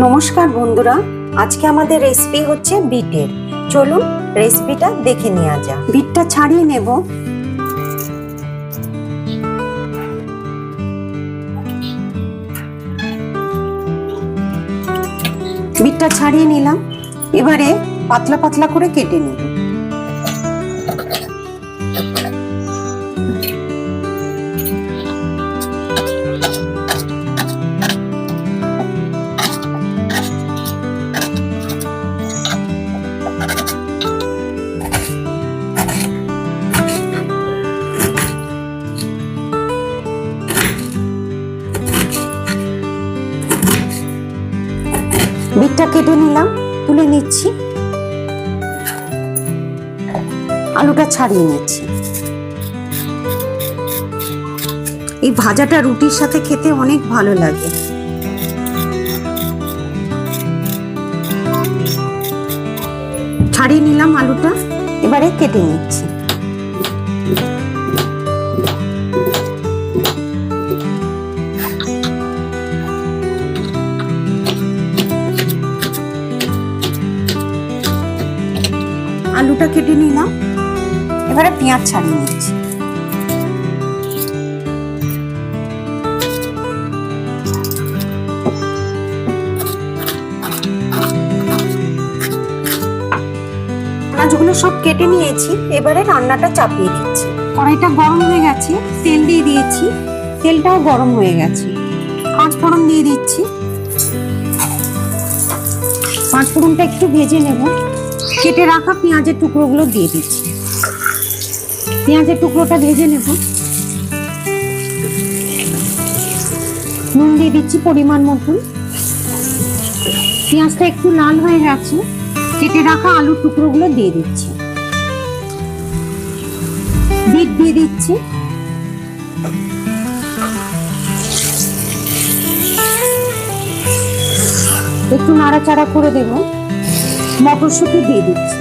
নমস্কার বন্ধুরা, আজকে আমাদের রেসিপি হচ্ছে বিটের। চলুন রেসিপিটা দেখে নেওয়া যাক। বিটটা ছাড়িয়ে নেব। বিটটা ছাড়িয়ে নিলাম। এবারে পাতলা পাতলা করে কেটে নেব। বিটটা কেটে নিলাম, তুলে নিচ্ছি। আলুটা ছাড়িয়ে নিচ্ছি। এই ভাজাটা রুটির সাথে খেতে অনেক ভালো লাগে। ছাড়িয়ে নিলাম আলুটা, এবারে কেটে নিচ্ছি। আলুটা কেটে নিলাম এবারে পেঁয়াজ ছাড়িয়ে নিচ্ছি। মাছগুলো সব কেটে নিয়েছি, এবারে রান্নাটা চাপিয়ে দিচ্ছি। কড়াইটা গরম হয়ে গেছে, তেল দিয়ে দিয়েছি, তেলটাও গরম হয়ে গেছে। পাঁচ ফোড়ন দিয়ে দিচ্ছি। পাঁচ ফোড়নটা একটু ভেজে নেব। কেটে রাখা পেঁয়াজের টুকরোগুলো দিয়ে দিচ্ছি। পেঁয়াজের টুকরোটা ভেজে নেব। নুন দিয়ে দিচ্ছি পরিমাণ মতন। পেঁয়াজটা একটু লাল হয়ে গেছে। কেটে রাখা আলুর টুকরোগুলো দিয়ে দিচ্ছি। বিট দিয়ে দিচ্ছি। একটু নাড়াচাড়া করে দেব। মটরশুঁটি দিয়ে দিচ্ছি।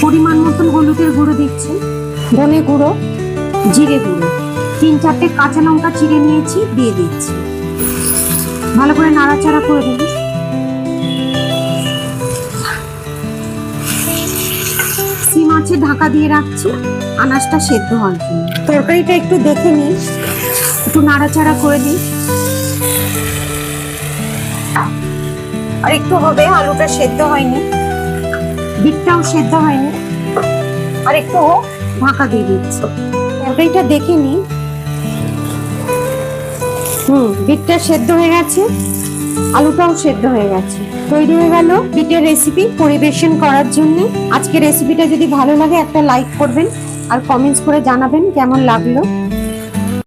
পরিমাণ মতন হলুদের গুঁড়ো দিচ্ছি। ধনে গুঁড়ো, জিরে গুঁড়ো। তিন চারটে কাঁচা লঙ্কা চিড়ে নিয়েছি, দিয়ে দিচ্ছি। ভালো করে নাড়াচাড়া করে দেব। সিম ঢাকা দিয়ে রাখছি। আনাজটা সেদ্ধ হওয়ার জন্য। তরকারিটা একটু দেখে নিই একটু নাড়াচাড়া করে দিই। আর একটু হবে আলুটা সেদ্ধ হয়নি। বিটটাও সেদ্ধ হয়নি। আর একটু ঢাকা দিয়ে দিচ্ছি। তরকারিটা দেখে নি। হুম বিটটা সেদ্ধ হয়ে গেছে, আলুটাও সেদ্ধ হয়ে গেছে। তৈরি হয়ে গেল বিটের রেসিপি পরিবেশন করার জন্য। আজকে রেসিপিটা যদি ভালো লাগে, একটা লাইক করবেন আর কমেন্টস করে জানাবেন কেমন লাগল।